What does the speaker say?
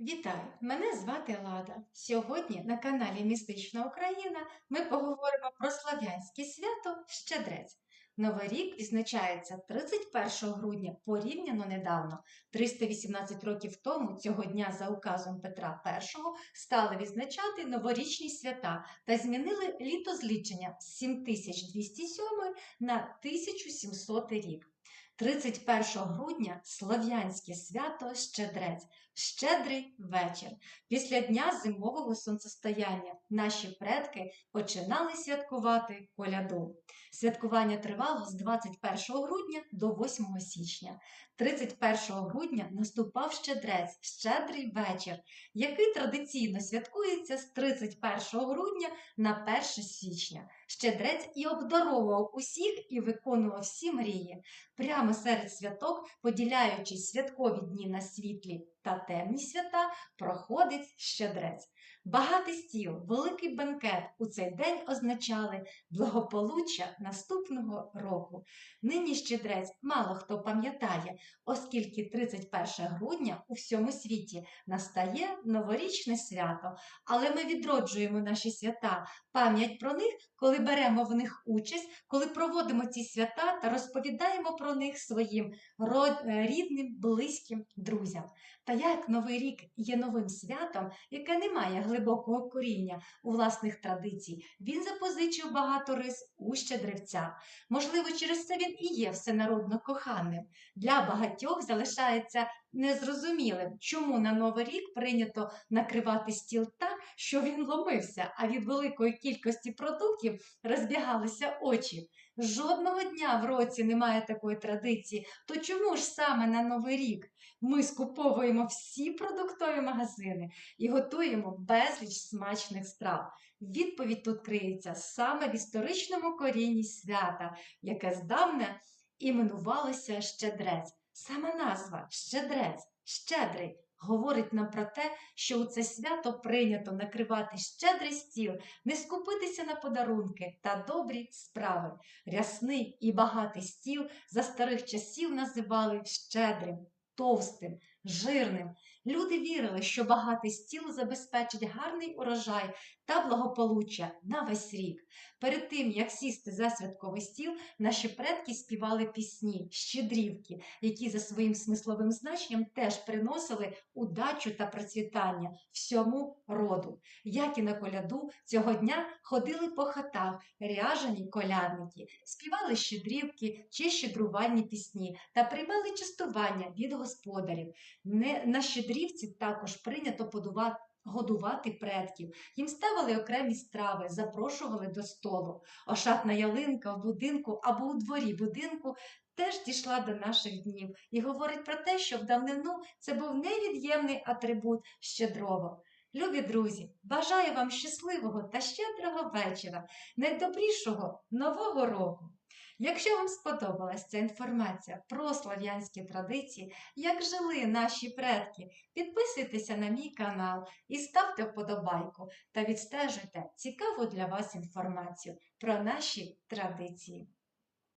Вітаю! Мене звати Лада. Сьогодні на каналі Містична Україна ми поговоримо про слав'янське свято Щедрець. Новий рік відзначається 31 грудня порівняно недавно. 318 років тому цього дня за указом Петра І стали відзначати новорічні свята та змінили літозлічення з 7207 на 1700 рік. 31 грудня Слов'янське свято Щедрець, щедрий вечір. Після дня зимового сонцестояння наші предки починали святкувати коляду. Святкування тривало з 21 грудня до 8 січня. 31 грудня наступав щедрець, щедрий вечір, який традиційно святкується з 31 грудня на 1 січня. Щедрець і обдаровував усіх і виконував всі мрії. Прямо серед святок, поділяючи святкові дні на світлі та темні свята, проходить щедрець. Багатий стіл, великий бенкет у цей день означали благополуччя наступного року. Нині щедрець мало хто пам'ятає, оскільки 31 грудня у всьому світі настає новорічне свято, але ми відроджуємо наші свята, пам'ять про них, коли беремо в них участь, коли проводимо ці свята та розповідаємо про них своїм е, рідним, близьким друзям. Та як Новий рік є новим святом, яке не має глибокого коріння у власних традицій, він запозичив багато рис у щедрівця. Можливо, через це він і є всенародно коханим. Для багатьох залишається незрозумілим, чому на Новий рік прийнято накривати стіл так, що він ломився, а від великої кількості продуктів розбігалися очі. Жодного дня в році немає такої традиції. То чому ж саме на Новий рік ми скуповуємо всі продуктові магазини і готуємо безліч смачних страв? Відповідь тут криється саме в історичному корінні свята, яке здавна іменувалося щедрець. Сама назва щедрець, щедрий. Говорить нам про те, що у це свято прийнято накривати щедрий стіл, не скупитися на подарунки та добрі справи. Рясний і багатий стіл за старих часів називали щедрим, товстим, жирним. Люди вірили, що багатий стіл забезпечить гарний урожай та благополуччя на весь рік. Перед тим, як сісти за святковий стіл, наші предки співали пісні, щедрівки, які за своїм смисловим значенням теж приносили удачу та процвітання всьому роду. Як і на коляду, цього дня ходили по хатах ряжені колядники, співали щедрівки чи щедрувальні пісні та приймали частування від господарів. Не, на щедрівці також прийнято подувати. Годувати предків, їм ставили окремі страви, запрошували до столу. Ошатна ялинка в будинку або у дворі будинку теж дійшла до наших днів і говорить про те, що в давнину це був невід'ємний атрибут щедрово. Любі друзі, бажаю вам щасливого та щедрого вечора, найдобрішого нового року! Якщо вам сподобалася ця інформація про слав'янські традиції, як жили наші предки, підписуйтеся на мій канал і ставте вподобайку та відстежуйте цікаву для вас інформацію про наші традиції.